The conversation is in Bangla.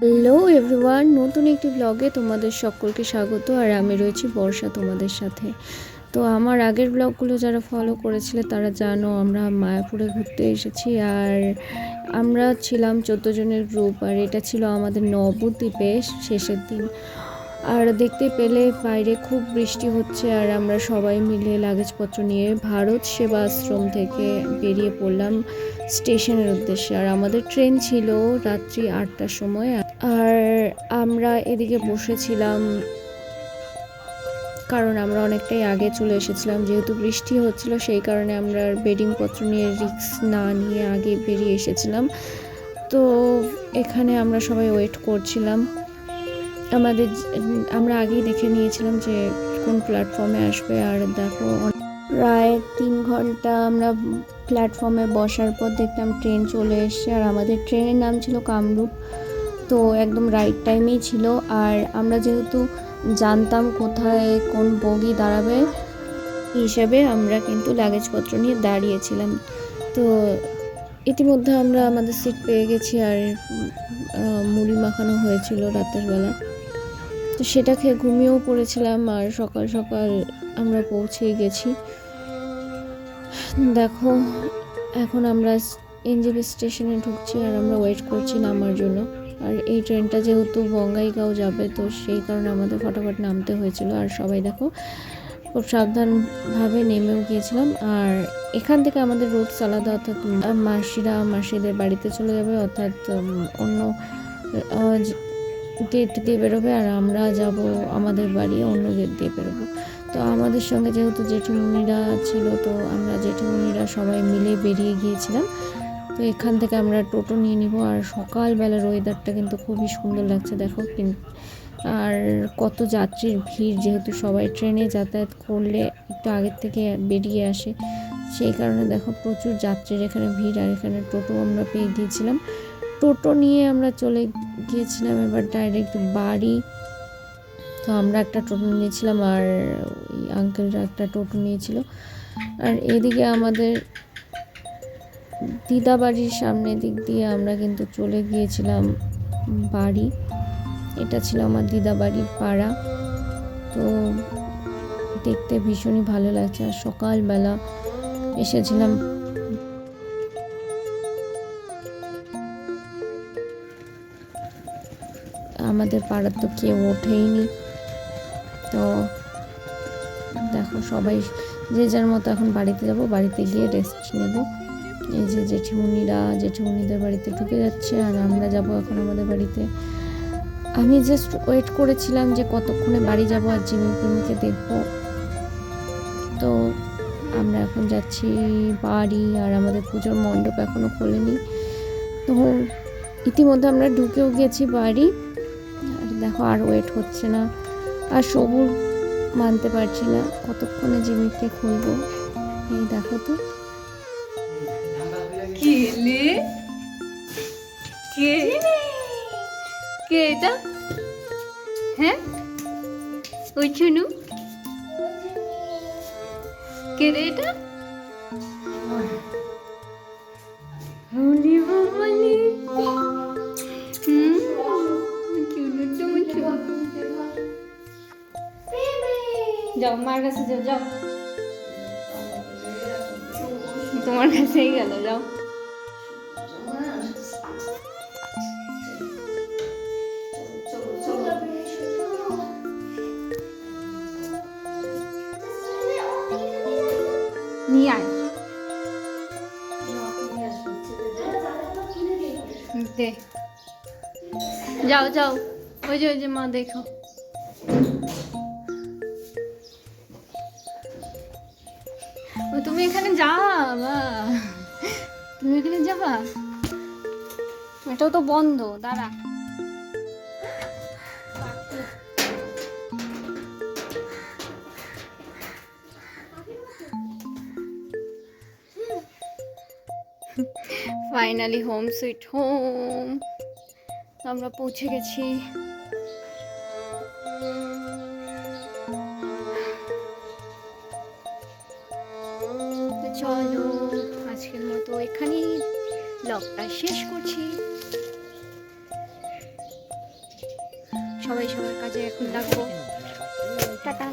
হ্যালো এভরিওয়ান, নতুন একটি ব্লগে তোমাদের সকলকে স্বাগত, আর আমি রয়েছি বর্ষা তোমাদের সাথে। তো আমার আগের ব্লগগুলো যারা ফলো করেছিলে, তারা জানো আমরা মায়াপুরে ঘুরতে এসেছি, আর আমরা ছিলাম চোদ্দ জনের গ্রুপ আর এটা ছিল আমাদের নবদ্বীপে শেষের দিন। আর দেখতে পেলে বাইরে খুব বৃষ্টি হচ্ছে আর আমরা সবাই মিলে লাগেজপত্র নিয়ে ভারত সেবা আশ্রম থেকে বেরিয়ে পড়লাম স্টেশনের উদ্দেশ্যে। আর আমাদের ট্রেন ছিল রাত্রি আটটার সময়। আর আমরা এদিকে বসেছিলাম কারণ আমরা অনেকটাই আগে চলে এসেছিলাম। যেহেতু বৃষ্টি হচ্ছিল, সেই কারণে আমরা বেডিংপত্র নিয়ে রিক্স না নিয়ে আগে বেরিয়ে এসেছিলাম। তো এখানে আমরা সবাই ওয়েট করছিলাম। আমাদের আমরা আগেই দেখে নিয়েছিলাম যে কোন প্ল্যাটফর্মে আসবে আর দেখো প্রায় তিন ঘণ্টা আমরা প্ল্যাটফর্মে বসার পর দেখলাম ট্রেন চলে এসছে। আর আমাদের ট্রেনের নাম ছিল কামরূপ। তো একদম রাইট টাইমেই ছিল। আর আমরা যেহেতু জানতাম কোথায় কোন বগি দাঁড়াবে হিসেবে, আমরা কিন্তু লাগেজপত্র নিয়ে দাঁড়িয়েছিলাম। তো ইতিমধ্যে আমরা আমাদের সিট পেয়ে গেছি। আর মুড়ি মাখানো হয়েছিল রাতের বেলা। তো সেটা খেয়ে ঘুমিয়েও পড়েছিলাম আর সকাল সকাল আমরা পৌঁছেই গেছি। দেখো, এখন আমরা এনজিবি স্টেশনে ঢুকছি আর আমরা ওয়েট করছি নামার জন্য। আর এই ট্রেনটা যেহেতু বঙ্গাইগাঁও যাবে, তো সেই কারণে আমাদের ফটাফট নামতে হয়েছিল। আর সবাই দেখো, খুব সাবধানভাবে নেমেও গিয়েছিলাম। আর এখান থেকে আমাদের রুটস আলাদা, অর্থাৎ মাসিরা, মাসিদের বাড়িতে চলে যাবে, অর্থাৎ অন্য গেট দিয়ে বেরোবে আর আমরা যাব আমাদের বাড়ি অন্য গেট দিয়ে বেরোবো। তো আমাদের সঙ্গে যেহেতু জেঠিমুনিরা ছিল, তো আমরা জেঠিমুনিরা সবাই মিলে বেরিয়ে গিয়েছিলাম। তো এখান থেকে আমরা টোটো নিয়ে নিব আর সকালবেলার ওয়েদারটা কিন্তু খুবই সুন্দর লাগছে, দেখো। আর কত যাত্রীর ভিড়, যেহেতু সবাই ট্রেনে যাতায়াত করলে একটু আগের থেকে বেরিয়ে আসে। সেই কারণে দেখো প্রচুর যাত্রীর এখানে ভিড় আর এখানে টোটো আমরা পেয়ে গিয়েছিলাম। টোটো নিয়ে আমরা চলে গিয়েছিলাম এবার ডাইরেক্ট বাড়ি। তো আমরা একটা টোটো নিয়েছিলাম আর ওই আঙ্কেলরা একটা টোটো নিয়েছিল। আর এদিকে আমাদের দিদা বাড়ির সামনে দিক দিয়ে আমরা কিন্তু চলে গিয়েছিলাম বাড়ি। এটা ছিল আমার দিদা বাড়ির পাড়া। তো দেখতে ভীষণই ভালো লাগছে। আর সকালবেলা এসেছিলাম আমাদের পাড়ার তো কেউ ওঠেইনি। তো দেখো সবাই যে যার মতো এখন বাড়িতে যাব, বাড়িতে গিয়ে রেস্ট নেব। এই যে জেঠিমুনিরা, জেঠিমুনিদের বাড়িতে ঢুকে যাচ্ছে আর আমরা যাব এখন আমাদের বাড়িতে। আমি জাস্ট ওয়েট করেছিলাম যে কতক্ষণে বাড়ি যাব আর জিমি প্রেমিকে দেখব। তো আমরা এখন যাচ্ছি বাড়ি আর আমাদের পুজোর মণ্ডপ এখনও খোলেনি। তো ইতিমধ্যে আমরা ঢুকেও গেছি বাড়ি। দেখো আর ওয়েট হচ্ছে না। আর সবুর মানতে পারছি না কতক্ষণে জিমিকে খুলবো? এই দেখো তো। কেলে কে? কে এটা? হ্যাঁ? ওই চুনু কে রে এটা? যাও, মার কাছে যাও যাও। তোমার কাছেই গেল, যাও। নিয়ে আয়। দে। যাও যাও। ওই যে ওই যে মা, দেখো। তুমি এখানে যাবা তুমি এখানে যাবা? এটাও তো বন্ধ, দাঁড়া। ফাইনালি হোম সুইট হোম আমরা পৌঁছে গেছি। চলো আজকের মতো এখানেই লকটা শেষ করছি। সবাই সবার কাজে এখন লাগবো। টাটা।